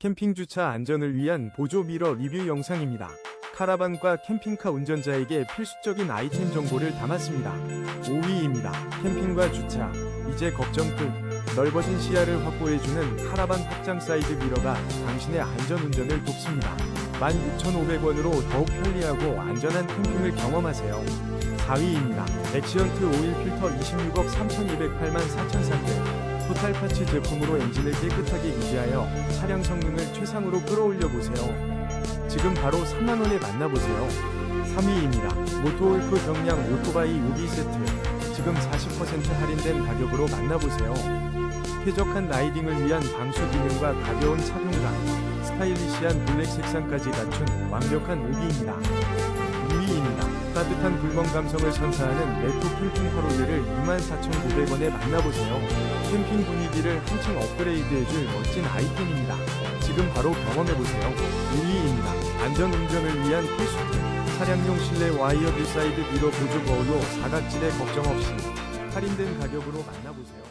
캠핑 주차 안전을 위한 보조 미러 리뷰 영상입니다. 카라반과 캠핑카 운전자에게 필수적인 아이템 정보를 담았습니다. 5위입니다. 캠핑과 주차. 이제 걱정 끝. 넓어진 시야를 확보해주는 카라반 확장 사이드 미러가 당신의 안전 운전을 돕습니다. 16,500원으로 더욱 편리하고 안전한 캠핑을 경험하세요. 4위입니다. 엑시언트 오일 필터 26억 3,208만 4,300. 토탈 파츠 제품으로 엔진을 깨끗하게 유지하여 차량 성능을 최상으로 끌어올려 보세요. 지금 바로 3만원에 만나보세요. 3위입니다. 모토울프 경량 오토바이 요기 세트. 지금 40% 할인된 가격으로 만나보세요. 쾌적한 라이딩을 위한 방수 기능과 가벼운 착용감, 스타일리시한 블랙 색상까지 갖춘 완벽한 오기입니다. 2위입니다. 따뜻한 굴먼 감성을 선사하는 레토 캠핑 화로대를 24,900원에 만나보세요. 캠핑 분위기를 한층 업그레이드해줄 멋진 아이템입니다. 지금 바로 경험해보세요. 1위입니다. 안전 운전을 위한 필수템. 차량용 실내 와이어 뷰사이드 미러 보조 거울로 사각지대 걱정 없이 할인된 가격으로 만나보세요.